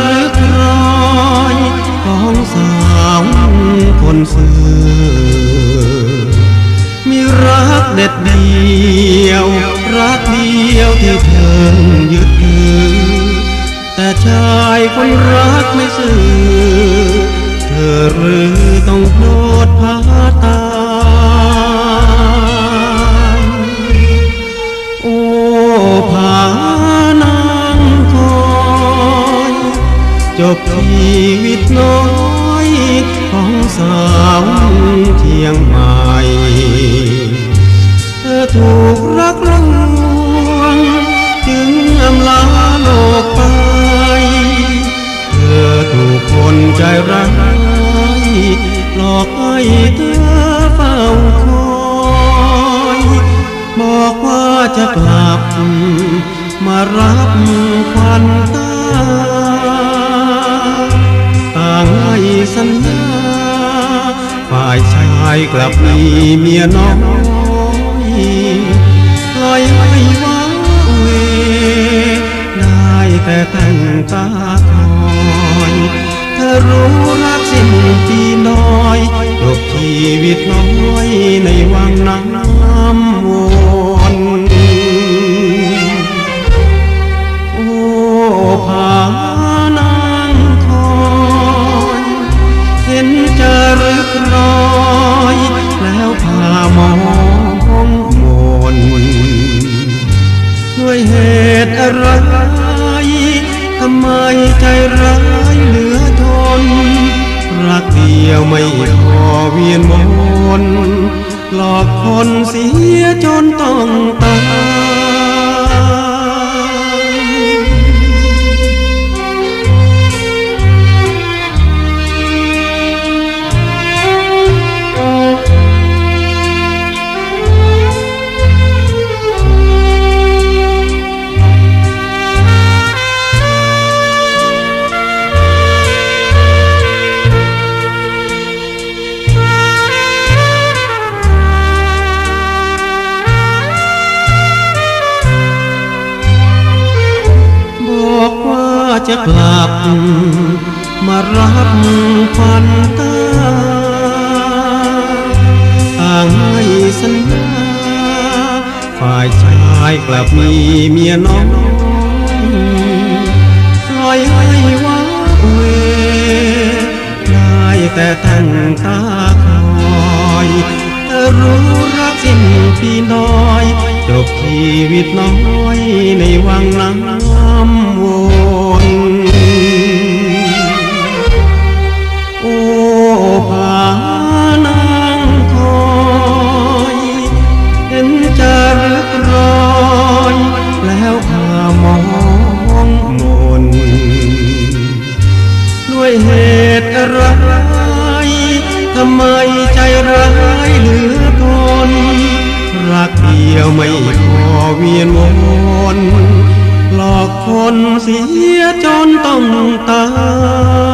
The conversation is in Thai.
หรือใครของสาวคนซื่อมีรักเด็ดเดียว รักเดียวที่เธอยึดถือแต่ชายคนรักไม่ซื่อเธอหรือต้องโกรธพา บชีวิตน้อยของสาวเชียงใหม่ เธอถูกรักลวง จึงอำลาโลกไป เธอถูกคนใจร้ายหลอกให้เธอเฝ้าคอยบอกว่าจะกลับมารับควันตาายชายกลับมีเมียน้อยล่อยให้ว้าเวได้แต่แต่งตาคอยเธอรู้รักสิ้นปีน้อยจบชีวิตน้อยในวังน้ำวนโอ้ผานางคอยเห็นจะรึกร ด้วยเหตุอะไรทำไมใจร้ายเหลือทน รักเดียวไม่พอเวียนวนหลอกคนเสียจนต้องตาย จะกลับ มารับควันตาต่างให้สัญญาฝ่ายชายกลับมีเมียน้อยปล่อยให้ว้าเวได้แต่แต่งตาคอยเธอรู้รักสิ้นปีน้อย จบชีวิตน้อยในวังน้ำ ร้ายทำไมใจร้ายเหลือทนรักเดียวไม่พอเวียนวนหลอกคนเสียจนต้องตาย